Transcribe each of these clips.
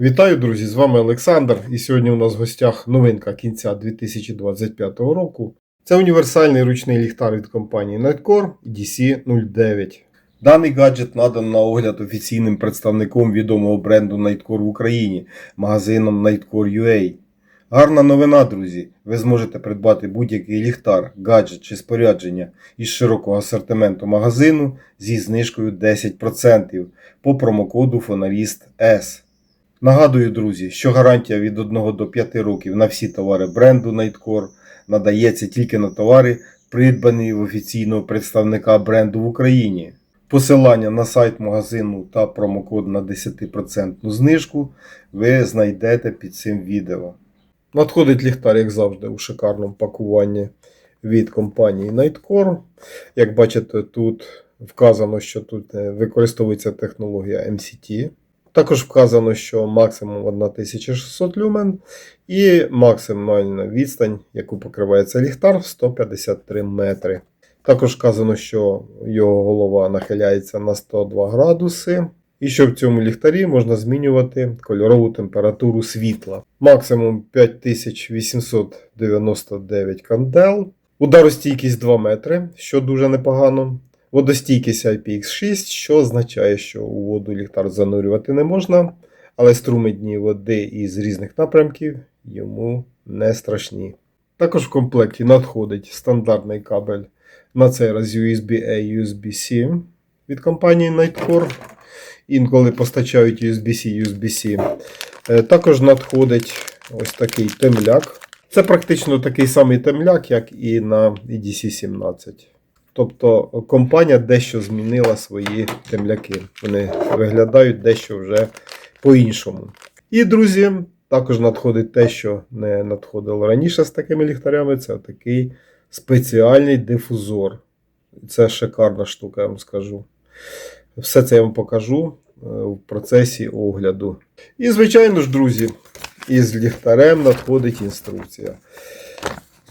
Вітаю, друзі! З вами Олександр. І сьогодні у нас в гостях новинка кінця 2025 року. Це універсальний ручний ліхтар від компанії Nightcore DC09. Даний гаджет надан на огляд офіційним представником відомого бренду Nightcore в Україні, магазином Nightcore.ua. Гарна новина, друзі! Ви зможете придбати будь-який ліхтар, гаджет чи спорядження із широкого асортименту магазину зі знижкою 10% по промокоду Фонаріст S. Нагадую, друзі, що гарантія від 1 до 5 років на всі товари бренду Nightcore надається тільки на товари, придбані в офіційного представника бренду в Україні. Посилання на сайт магазину та промокод на 10% знижку ви знайдете під цим відео. Надходить ліхтар, як завжди, у шикарному пакуванні від компанії Nightcore. Як бачите, тут вказано, що тут е, використовується технологія MCT. Також вказано, що максимум 1600 люмен і максимальна відстань, яку покриває цей ліхтар, 153 метри. Також вказано, що його голова нахиляється на 102 градуси, і що в цьому ліхтарі можна змінювати кольорову температуру світла. Максимум 5899 кандел. Ударостійкість 2 метри, що дуже непогано. Водостійкість IPX6, що означає, що у воду ліхтар занурювати не можна, але струмидні води із різних напрямків йому не страшні. Також в комплекті надходить стандартний кабель на цей раз USB-A USB-C від компанії Nightcore. Інколи постачають USB-C USB-C. Е, Також надходить ось такий темляк. Це практично такий самий темляк, як і на EDC-17. Тобто компанія дещо змінила свої темляки. Вони виглядають дещо вже по-іншому. І, друзі, також надходить те, що не надходило раніше з такими ліхтарями. Це такий спеціальний дифузор. Це шикарна штука, я вам скажу. Все це я вам покажу е, в процесі огляду. І, звичайно ж, друзі, із ліхтарем надходить інструкція.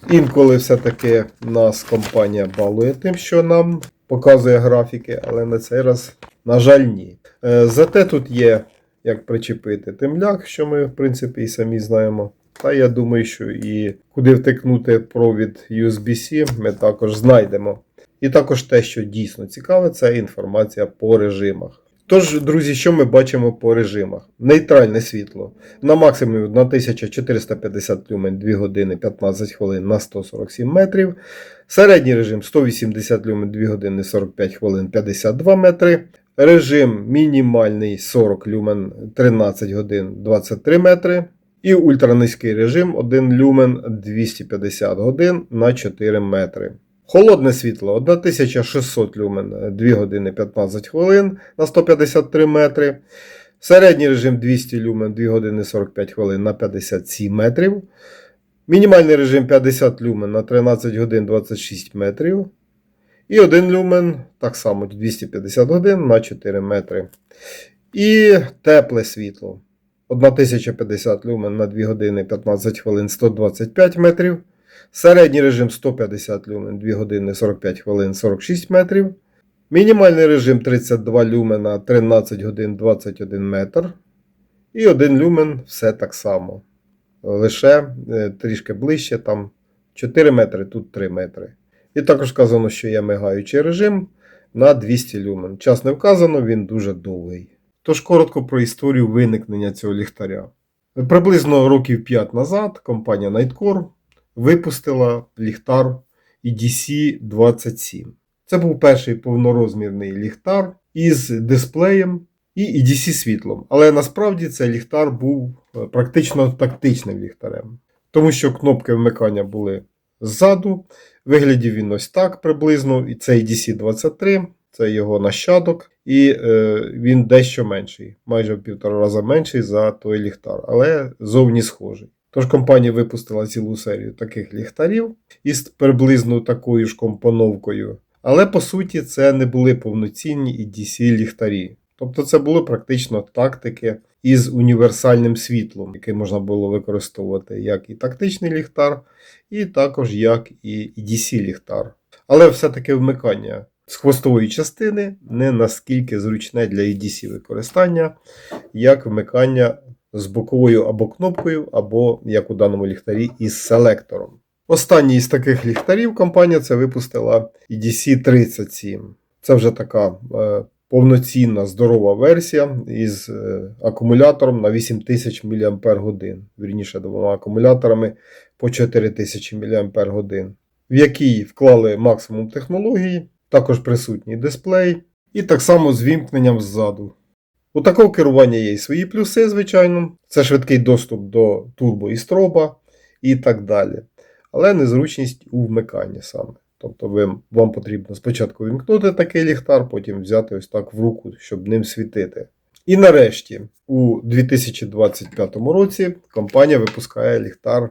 Інколи все-таки нас компанія балує тим, що нам показує графіки, але на цей раз, на жаль, ні. Е, Зате тут є як причепити темляк, що ми, в принципі, і самі знаємо. Та я думаю, що і куди втикнути провід USB-C, ми також знайдемо. І також те, що дійсно цікаве, це інформація по режимах. Тож, друзі, що ми бачимо по режимах? Нейтральне світло на максимумі 1450 люмен 2 години 15 хвилин на 147 метрів. Середній режим 180 люмен 2 години 45 хвилин 52 метри. Режим мінімальний 40 люмен 13 годин 23 метри. І ультранизький режим 1 люмен 250 годин на 4 метри. Холодне світло 1600 люмен 2 години 15 хвилин на 153 метри. Середній режим 200 люмен 2 години 45 хвилин на 57 метрів. Мінімальний режим 50 люмен на 13 годин 26 метрів. І 1 люмен так само 250 годин на 4 метри. І тепле світло. 1050 люмен на 2 години 15 хвилин 125 метрів. Середній режим 150 люмен 2 години 45 хвилин 46 метрів. Мінімальний режим 32 люмена 13 годин 21 метр. І 1 люмен все так само. Лише е, трішки ближче, там 4 метри, тут 3 метри. І також вказано, що є мигаючий режим на 200 люмен. Час не вказано, він дуже довгий. Тож коротко про історію виникнення цього ліхтаря. Приблизно років 5 назад компанія Nightcore випустила ліхтар EDC27. Це був перший повнорозмірний ліхтар із дисплеєм і EDC світлом. Але насправді цей ліхтар був е, практично тактичним ліхтарем, тому що кнопки вмикання були ззаду. Виглядів він ось так приблизно. І це EDC23, це його нащадок, і е, він дещо менший, майже в півтора рази менший за той ліхтар, але зовні схожий. Тож компанія випустила цілу серію таких ліхтарів із приблизно такою ж компоновкою. Але по суті це не були повноцінні EDC ліхтарі. Тобто це були практично тактики із універсальним світлом, яке можна було використовувати як і тактичний ліхтар, і також як і EDC ліхтар. Але все-таки вмикання з хвостової частини не наскільки зручне для EDC використання, як вмикання з боковою або кнопкою, або, як у даному ліхтарі, із селектором. Останній із таких ліхтарів компанія це випустила EDC 37. Це вже така е, повноцінна здорова версія із е, акумулятором на 8000 мАч, вірніше двома акумуляторами по 4000 мАч, в якій вклали максимум технології, також присутній дисплей, і так само з вімкненням ззаду. У такого керування є і свої плюси, звичайно. Це швидкий доступ до турбо і строба і так далі. Але незручність у вмиканні саме. Тобто ви, вам потрібно спочатку вімкнути такий ліхтар, потім взяти ось так в руку, щоб ним світити. І нарешті, у 2025 році компанія випускає ліхтар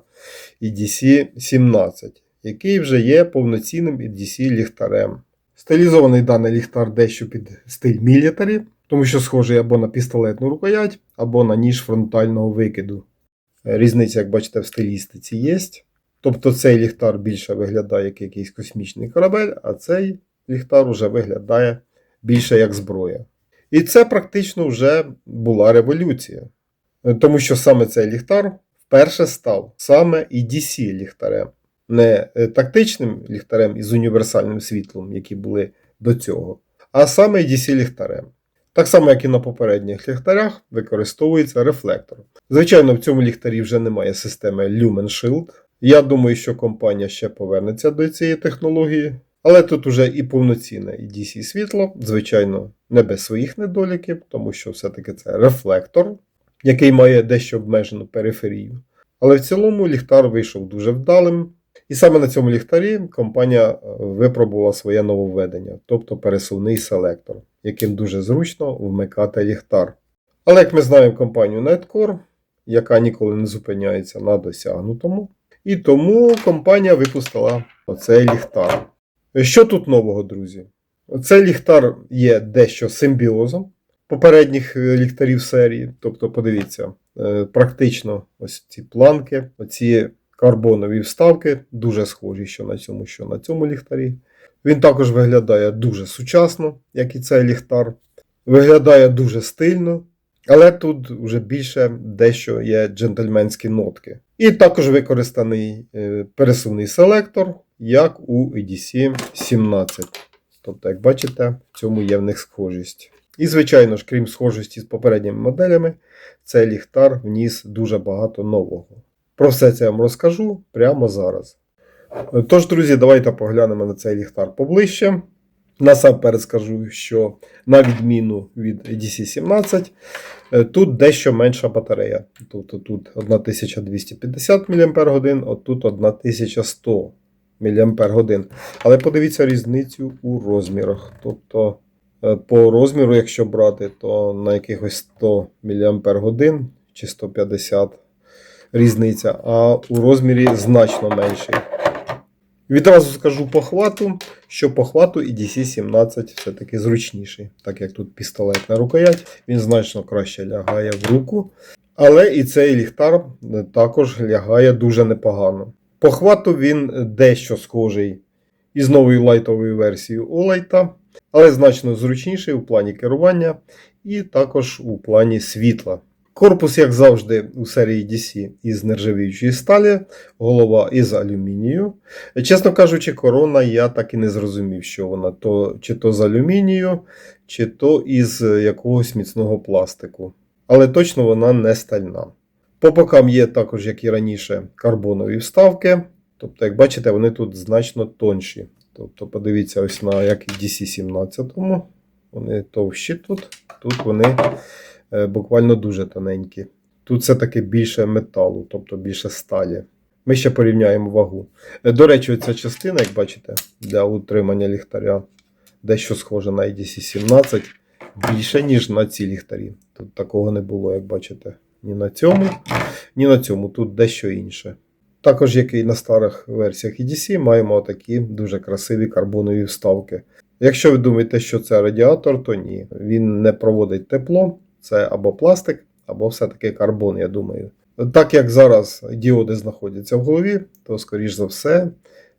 EDC 17, який вже є повноцінним EDC ліхтарем. Стилізований даний ліхтар дещо під стиль мілітарі, тому що схожий або на пістолетну рукоять, або на ніж фронтального викиду. Різниця, як бачите, в стилістиці є. Тобто цей ліхтар більше виглядає як якийсь космічний корабель, а цей ліхтар вже виглядає більше як зброя. І це практично вже була революція. Тому що саме цей ліхтар вперше став саме EDC ліхтарем, не е, тактичним ліхтарем із універсальним світлом, які були до цього, а саме EDC ліхтарем. Так само, як і на попередніх ліхтарях, використовується рефлектор. Звичайно, в цьому ліхтарі вже немає системи Lumen Shield. Я думаю, що компанія ще повернеться до цієї технології. Але тут уже і повноцінне і DC світло, звичайно, не без своїх недоліків, тому що все-таки це рефлектор, який має дещо обмежену периферію. Але в цілому ліхтар вийшов дуже вдалим. І саме на цьому ліхтарі компанія е, випробувала своє нововведення, тобто пересувний селектор, яким дуже зручно вмикати ліхтар. Але як ми знаємо компанію Netcore, яка ніколи не зупиняється на досягнутому, і тому компанія випустила оцей ліхтар. Що тут нового, друзі? Цей ліхтар є дещо симбіозом попередніх е, ліхтарів серії. Тобто, подивіться, е, практично ось ці планки, оці карбонові вставки, дуже схожі що на цьому, що на цьому ліхтарі. Він також виглядає дуже сучасно, як і цей ліхтар. Виглядає дуже стильно, але тут вже більше дещо є джентльменські нотки. І також використаний е, пересувний селектор, як у EDC 17. Тобто, як бачите, в цьому є в них схожість. І, звичайно ж, крім схожості з попередніми моделями, цей ліхтар вніс дуже багато нового. Про все це я вам розкажу прямо зараз. Тож, друзі, давайте поглянемо на цей ліхтар поближче. Насамперед скажу, що на відміну від DC17, тут дещо менша батарея. Тобто тут 1250 мАч, а тут 1100 мАч. Але подивіться різницю у розмірах. Тобто, е, по розміру, якщо брати, то на якихось 100 мАч чи 150 різниця, а у розмірі значно менший. Відразу скажу по хвату, що по хвату і DC-17 все-таки зручніший, так як тут пістолетна рукоять, він значно краще лягає в руку. Але і цей ліхтар також лягає дуже непогано. По хвату він дещо схожий із новою лайтовою версією Олайта, але значно зручніший у плані керування і також у плані світла. Корпус, як завжди, у серії DC із нержавіючої сталі, голова із алюмінію. Чесно кажучи, корона я так і не зрозумів, що вона то, чи то з алюмінію, чи то із якогось міцного пластику. Але точно вона не стальна. По бокам є також, як і раніше, карбонові вставки. Тобто, як бачите, вони тут значно тонші. Тобто, подивіться, ось на як і DC-17. Вони товщі тут, тут вони. Е, буквально дуже тоненькі. Тут все-таки більше металу, тобто більше сталі. Ми ще порівняємо вагу. Е, до речі, ця частина, як бачите, для утримання ліхтаря дещо схоже на EDC 17 більше, ніж на ці ліхтарі. Тут такого не було, як бачите, ні на цьому, ні на цьому. Тут дещо інше. Також, як і на старих версіях EDC, маємо такі дуже красиві карбонові вставки. Якщо ви думаєте, що це радіатор, то ні. Він не проводить тепло це або пластик, або все-таки карбон, я думаю. Так як зараз діоди знаходяться в голові, то, скоріш за все,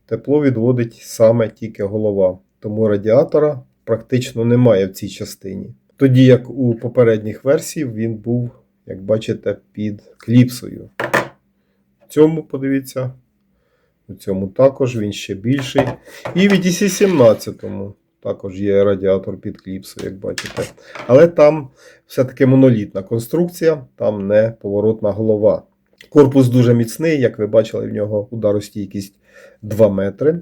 тепло відводить саме тільки голова. Тому радіатора практично немає в цій частині. Тоді як у попередніх версій він був як бачите, під кліпсою. В цьому, подивіться, у цьому також він ще більший. І в ETC 17 також є радіатор під кліпсою, як бачите. Але там все-таки монолітна конструкція, там не поворотна голова. Корпус дуже міцний, як ви бачили, в нього ударостійкість 2 метри.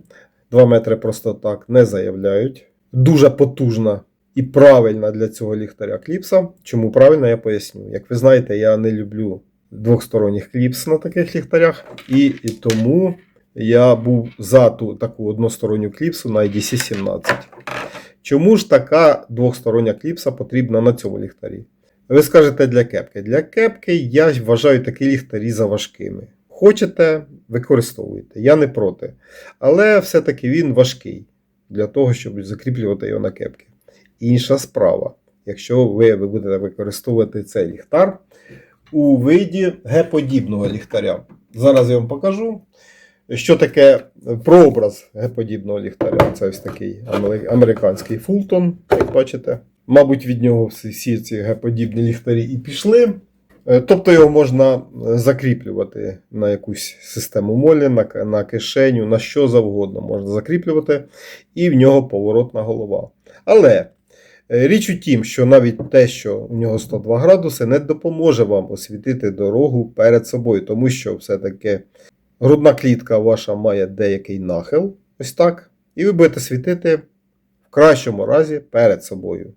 2 метри просто так не заявляють. Дуже потужна і правильна для цього ліхтаря кліпса. Чому правильно, я поясню. Як ви знаєте, я не люблю двохсторонніх кліпс на таких ліхтарях, і, і тому я був за ту таку односторонню кліпсу на IDC 17. Чому ж така двохстороння кліпса потрібна на цьому ліхтарі? Ви скажете для кепки. Для кепки я вважаю такі ліхтарі заважкими. Хочете, використовуйте. Я не проти. Але все-таки він важкий для того, щоб закріплювати його на кепки. Інша справа, якщо ви будете використовувати цей ліхтар у виді Г-подібного ліхтаря. Зараз я вам покажу, що таке прообраз Г-подібного ліхтаря. Це ось такий американський Фултон, як бачите. Мабуть, від нього всі, ці Г-подібні ліхтарі і пішли. Е, Тобто його можна е, закріплювати на якусь систему молі, на, на кишеню, на що завгодно можна закріплювати, і в нього поворотна голова. Але е, річ у тім, що навіть те, що у нього 102 градуси, не допоможе вам освітити дорогу перед собою, тому що все-таки грудна клітка ваша має деякий нахил, ось так, і ви будете світити в кращому разі перед собою.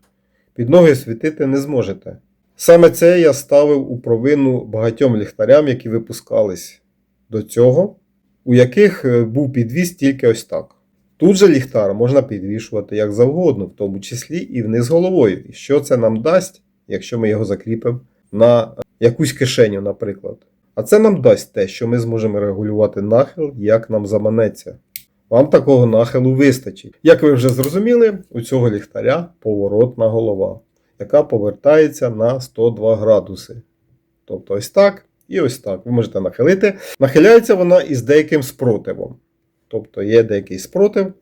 Під ноги світити не зможете. Саме це я ставив у провину багатьом ліхтарям, які випускались до цього, у яких е, був підвіз тільки ось так. Тут же ліхтар можна підвішувати як завгодно, в тому числі і вниз головою. І що це нам дасть, якщо ми його закріпимо на е, якусь кишеню, наприклад. А це нам дасть те, що ми зможемо регулювати нахил, як нам заманеться. Вам такого нахилу вистачить. Як ви вже зрозуміли, у цього ліхтаря поворотна голова, яка повертається на 102 градуси. Тобто ось так і ось так. Ви можете нахилити. Нахиляється вона із деяким спротивом. Тобто є деякий спротив,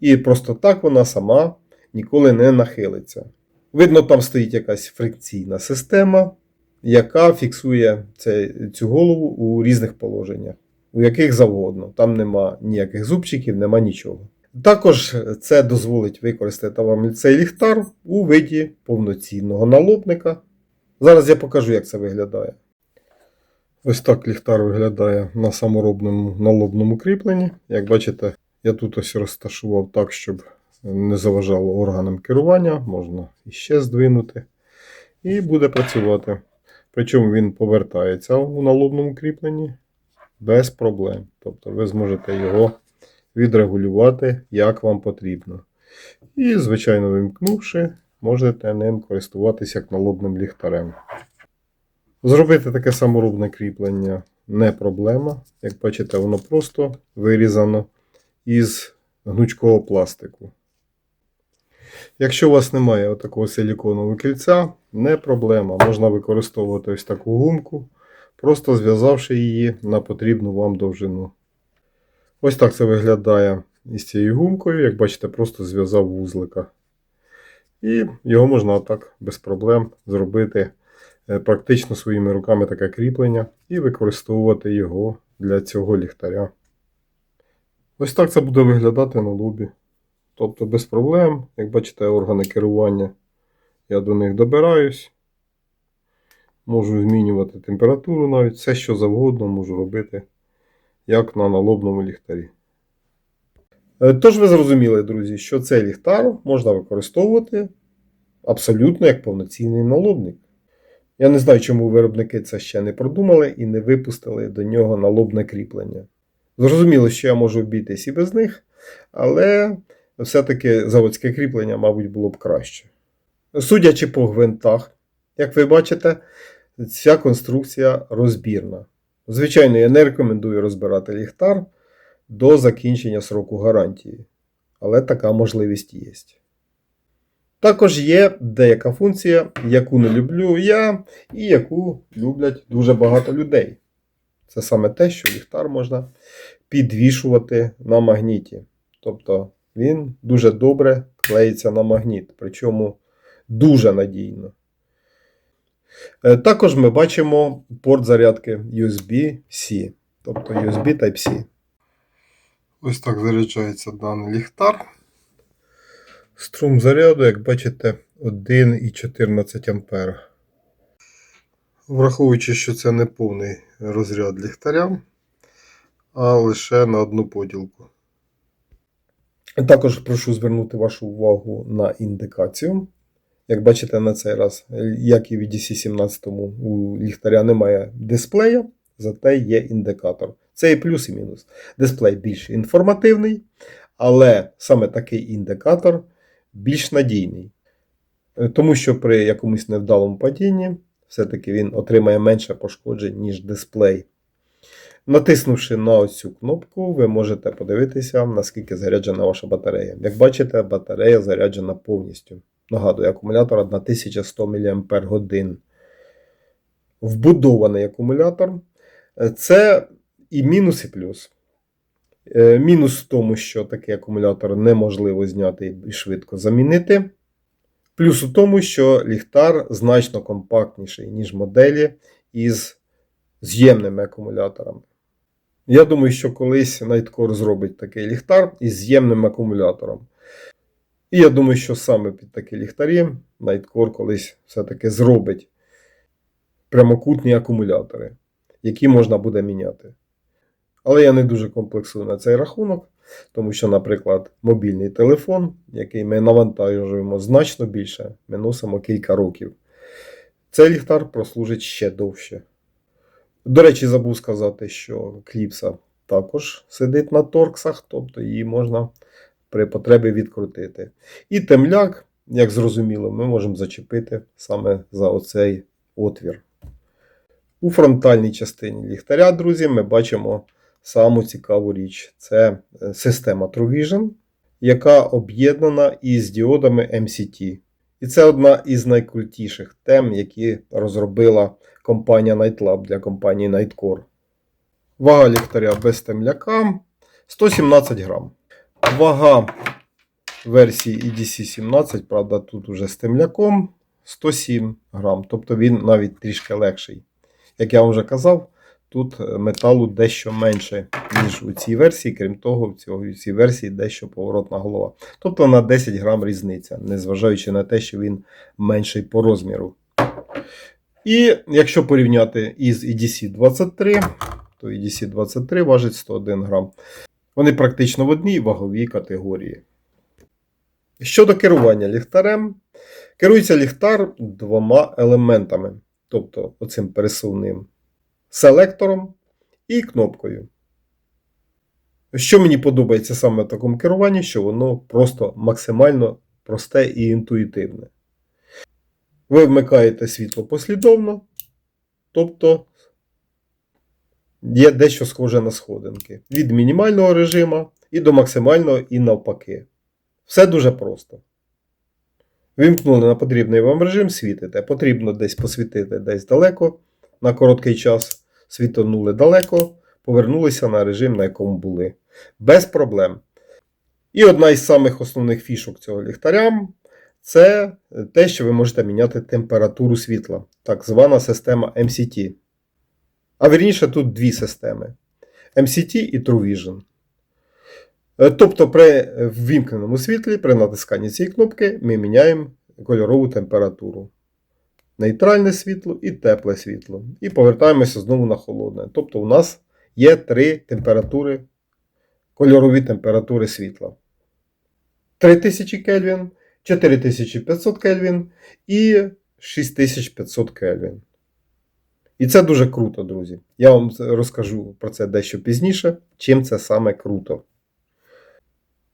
і просто так вона сама ніколи не нахилиться. Видно, там стоїть якась фрикційна система, яка фіксує цю голову у різних положеннях, у яких завгодно. Там нема ніяких зубчиків, нема нічого. Також це дозволить використати вам цей ліхтар у виді повноцінного налобника. Зараз я покажу, як це виглядає. Ось так ліхтар виглядає на саморобному налобному кріпленні. Як бачите, я тут ось розташував так, щоб не заважало органам керування, можна іще здвинути. І буде працювати. Причому він повертається у налобному кріпленні без проблем. Тобто ви зможете його відрегулювати, як вам потрібно. І, звичайно, вимкнувши, можете ним користуватися як налобним ліхтарем. Зробити таке саморобне кріплення не проблема. Як бачите, воно просто вирізано із гнучкого пластику. Якщо у вас немає отакого силіконового кільця, не проблема. Можна використовувати ось таку гумку, просто зв'язавши її на потрібну вам довжину. Ось так це виглядає із цією гумкою. Як бачите, просто зв'язав вузлика. І його можна отак без проблем зробити е, практично своїми руками таке кріплення і використовувати його для цього ліхтаря. Ось так це буде виглядати на лобі. Тобто без проблем, як бачите, органи керування, я до них добираюсь. Можу змінювати температуру навіть, все що завгодно можу робити, як на налобному ліхтарі. Е, Тож ви зрозуміли, друзі, що цей ліхтар можна використовувати абсолютно як повноцінний налобник. Я не знаю, чому виробники це ще не продумали і не випустили до нього налобне кріплення. Зрозуміло, що я можу обійтись і без них, але все-таки заводське кріплення, мабуть, було б краще. Судячи по гвинтах, як ви бачите, ця конструкція розбірна. Звичайно, я не рекомендую розбирати ліхтар до закінчення сроку гарантії, але така можливість є. Також є деяка функція, яку не люблю я і яку люблять дуже багато людей. Це саме те, що ліхтар можна підвішувати на магніті. Тобто він дуже добре клеїться на магніт, причому дуже надійно. Е, Також ми бачимо порт зарядки USB-C, тобто USB Type-C. Ось так заряджається даний ліхтар. Струм заряду, як бачите, 1,14 А. Враховуючи, що це не повний розряд ліхтаря, а лише на одну поділку. Також прошу звернути вашу увагу на індикацію. Як бачите, на цей раз, як і в DC 17 у ліхтаря немає дисплея, зате є індикатор. Це і плюс, і мінус. Дисплей більш інформативний, але саме такий індикатор більш надійний. Тому що при якомусь невдалому падінні все-таки він отримає менше пошкоджень, ніж дисплей. Натиснувши на цю кнопку, ви можете подивитися, наскільки заряджена ваша батарея. Як бачите, батарея заряджена повністю. Нагадую, акумулятор 1100 мАч. Вбудований акумулятор. Е, Це і мінус, і плюс. Е, Мінус в тому, що такий акумулятор неможливо зняти і швидко замінити. Плюс у тому, що ліхтар значно компактніший, ніж моделі із з'ємними акумуляторами. Я думаю, що колись Nightcore зробить такий ліхтар із з'ємним акумулятором. І я думаю, що саме під такі ліхтарі Nightcore колись все-таки зробить прямокутні акумулятори, які можна буде міняти. Але я не дуже комплексую на цей рахунок, тому що, наприклад, мобільний телефон, який ми навантажуємо значно більше, ми носимо кілька років. Цей ліхтар прослужить ще довше. До речі, забув сказати, що кліпса також сидить на торксах, тобто її можна при потребі відкрутити. І темляк, як зрозуміло, ми можемо зачепити саме за оцей отвір. У фронтальній частині ліхтаря, друзі, ми бачимо саму цікаву річ. Це е, система TrueVision, яка об'єднана із діодами MCT. І це одна із найкрутіших тем, які розробила компанія NightLab для компанії Nightcore. Вага ліхтаря без темляка 117 грам. Вага версії EDC 17, правда, тут уже з темляком 107 грам. Тобто він навіть трішки легший. Як я вам вже казав, тут металу дещо менше, ніж у цій версії, крім того, в цій версії дещо поворотна голова. Тобто на 10 грам різниця, незважаючи на те, що він менший по розміру. І якщо порівняти із EDC 23, то EDC 23 важить 101 грам. Вони практично в одній ваговій категорії. Щодо керування ліхтарем, керується ліхтар двома елементами, тобто оцим пересувним селектором і кнопкою. Що мені подобається саме в такому керуванні, що воно просто максимально просте і інтуїтивне. Ви вмикаєте світло послідовно, тобто є дещо схоже на сходинки. Від мінімального режиму і до максимального і навпаки. Все дуже просто. Вимкнули на потрібний вам режим, світите. Потрібно десь посвітити десь далеко на короткий час. Світонули далеко, повернулися на режим, на якому були. Без проблем. І одна із самих основних фішок цього ліхтаря це те, що ви можете міняти температуру світла, так звана система MCT. А вірніше, тут дві системи: MCT і TrueVision. Е, Тобто, при ввімкненому світлі, при натисканні цієї кнопки, ми міняємо кольорову температуру. Нейтральне світло і тепле світло. І повертаємося знову на холодне. Тобто, у нас є три температури, кольорові температури світла. 3000 Кельвін, 4500 Кельвін і 6500 Кельвін. І це дуже круто, друзі. Я вам розкажу про це дещо пізніше, чим це саме круто.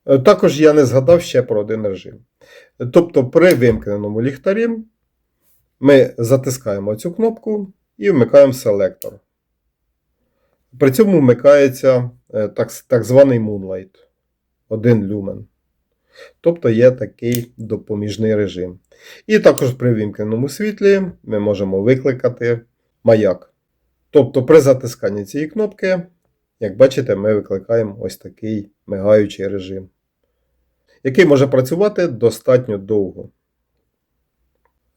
Е, Також я не згадав ще про один режим. Тобто, при вимкненому ліхтарі ми затискаємо цю кнопку і вмикаємо селектор. При цьому вмикається е, так, так званий Moonlight 1 люмен. Тобто є такий допоміжний режим. І також при вимкненому світлі ми можемо викликати маяк. Тобто при затисканні цієї кнопки, як бачите, ми викликаємо ось такий мигаючий режим, який може працювати достатньо довго.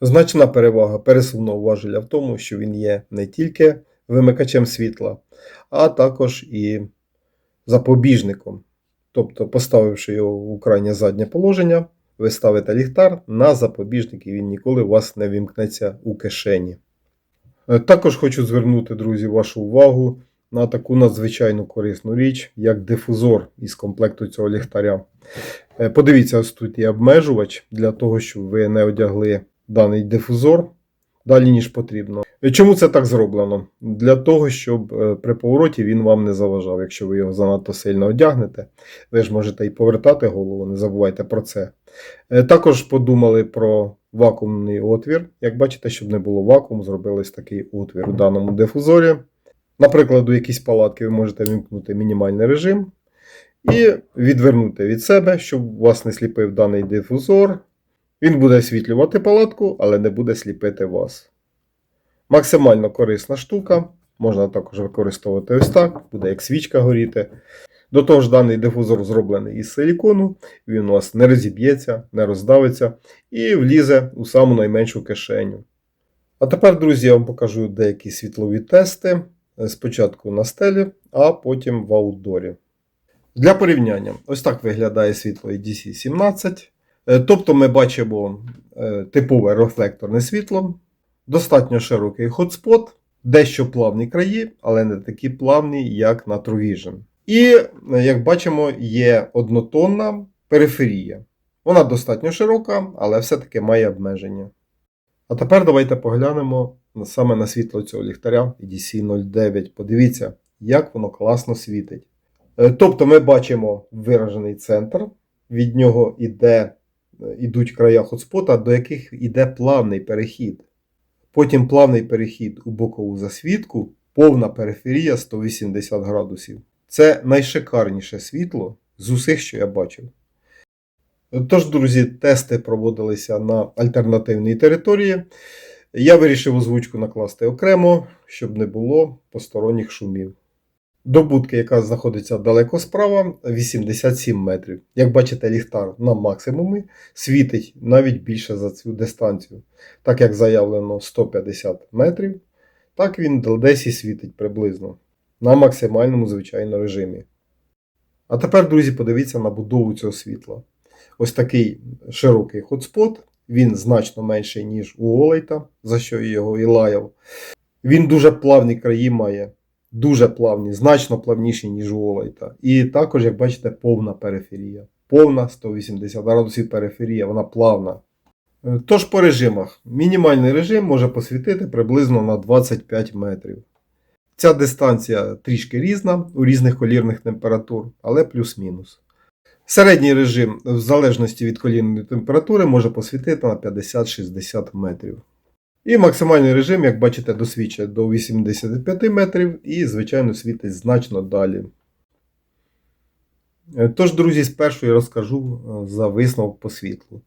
Значна перевага пересувного важеля в тому, що він є не тільки вимикачем світла, а також і запобіжником. Тобто, поставивши його у крайнє заднє положення, ви ставите ліхтар на запобіжник, і він ніколи у вас не вімкнеться у кишені. Е, Також хочу звернути, друзі, вашу увагу на таку надзвичайно корисну річ, як дифузор із комплекту цього ліхтаря. Е, Подивіться, ось тут є обмежувач для того, щоб ви не одягли даний дифузор далі, ніж потрібно. Е, Чому це так зроблено? Для того, щоб е, при повороті він вам не заважав. Якщо ви його занадто сильно одягнете, ви ж можете і повертати голову, не забувайте про це. Е, Також подумали про вакуумний отвір. Як бачите, щоб не було вакууму, зробили ось такий отвір у даному дифузорі. Наприклад, у якійсь палатки ви можете вимкнути мінімальний режим і відвернути від себе, щоб вас не сліпив даний дифузор. Він буде освітлювати палатку, але не буде сліпити вас. Максимально корисна штука. Можна також використовувати ось так, буде як свічка горіти. До того ж, даний дифузор зроблений із силікону, він у вас не розіб'ється, не роздавиться і влізе у саму найменшу кишеню. А тепер, друзі, я вам покажу деякі світлові тести. Спочатку на стелі, а потім в аутдорі. Для порівняння, ось так виглядає світло EDC 17. Е, Тобто ми бачимо е, типове рефлекторне світло, достатньо широкий хотспот, дещо плавні краї, але не такі плавні, як на True Vision. І, е, як бачимо, є однотонна периферія. Вона достатньо широка, але все-таки має обмеження. А тепер давайте поглянемо саме на світло цього ліхтаря EDC 09. Подивіться, як воно класно світить. Тобто ми бачимо виражений центр, від нього іде, ідуть края хотспота, до яких іде плавний перехід. Потім плавний перехід у бокову засвітку, повна периферія 180 градусів. Це найшикарніше світло з усіх, що я бачив. Тож, друзі, тести проводилися на альтернативній території. Я вирішив озвучку накласти окремо, щоб не було посторонніх шумів. До будки, яка знаходиться далеко справа, 87 метрів. Як бачите, ліхтар на максимумі світить навіть більше за цю дистанцію. Так як заявлено 150 метрів, так він десь і світить приблизно на максимальному звичайно режимі. А тепер, друзі, подивіться на будову цього світла. Ось такий широкий хотспот, він значно менший, ніж у Олейта, за що його і лаяв. Він дуже плавні краї має, дуже плавні, значно плавніші, ніж у Олейта. І також, як бачите, повна периферія. Повна 180 градусів периферія, вона плавна. Е, Тож по режимах. Мінімальний режим може посвітити приблизно на 25 метрів. Ця дистанція трішки різна у різних колірних температур, але плюс-мінус. Середній режим, в залежності від колірної температури, може посвітити на 50-60 метрів. І максимальний режим, як бачите, досвідчує до 85 метрів і, звичайно, світить значно далі. Е, Тож, друзі, спершу я розкажу е, за висновок по світлу.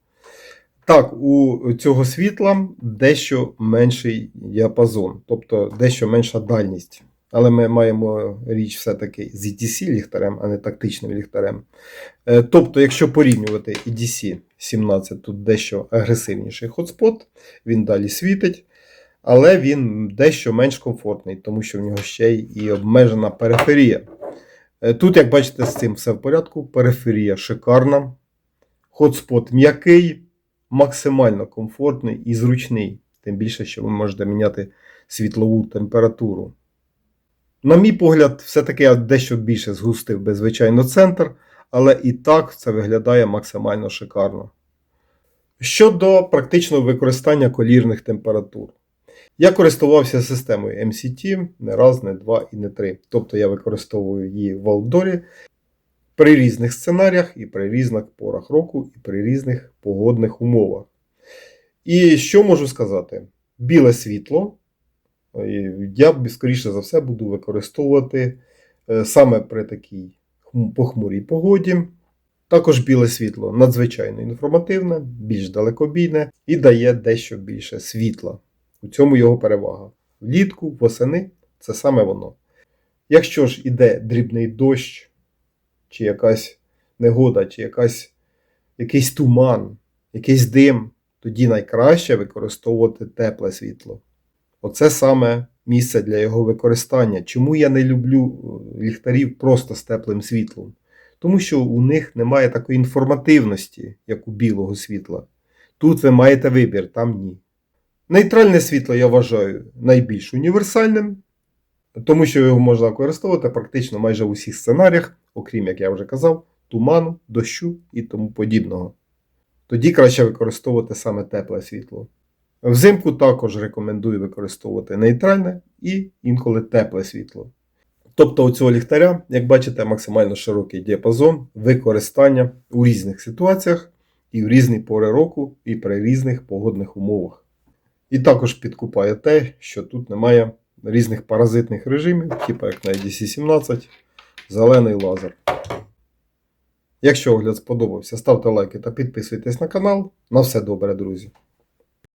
Так, у цього світла дещо менший діапазон, тобто дещо менша дальність. Але ми маємо річ все-таки з EDC ліхтарем, а не тактичним ліхтарем. Е, Тобто, якщо порівнювати EDC 17, тут дещо агресивніший хотспот, він далі світить, але він дещо менш комфортний, тому що в нього ще й обмежена периферія. Е, Тут, як бачите, з цим все в порядку. Периферія шикарна. Хотспот м'який, максимально комфортний і зручний. Тим більше, що ви можете міняти світлову температуру. На мій погляд, все-таки я дещо більше згустив би, звичайно, центр, але і так це виглядає максимально шикарно. Щодо практичного використання колірних температур. Я користувався системою MCT не раз, не два і не три. Тобто я використовую її в аутдорі при різних сценаріях і при різних порах року, і при різних погодних умовах. І що можу сказати? Біле світло. Я б, скоріше за все буду використовувати е, саме при такій похмурій погоді. Також біле світло надзвичайно інформативне, більш далекобійне і дає дещо більше світла. У цьому його перевага. Влітку, восени це саме воно. Якщо ж іде дрібний дощ, чи якась негода, чи якась, якийсь туман, якийсь дим, тоді найкраще використовувати тепле світло. Оце саме місце для його використання. Чому я не люблю е, ліхтарів просто з теплим світлом? Тому що у них немає такої інформативності, як у білого світла. Тут ви маєте вибір, там ні. Нейтральне світло я вважаю найбільш універсальним, тому що його можна використовувати практично майже в усіх сценаріях, окрім, як я вже казав, туману, дощу і тому подібного. Тоді краще використовувати саме тепле світло. Взимку також рекомендую використовувати нейтральне і інколи тепле світло. Тобто у цього ліхтаря, як бачите, максимально широкий діапазон використання у різних ситуаціях і в різні пори року, і при різних погодних умовах. І також підкупає те, що тут немає різних паразитних режимів, типу як на DC-17, зелений лазер. Якщо огляд сподобався, ставте лайки та підписуйтесь на канал. На все добре, друзі!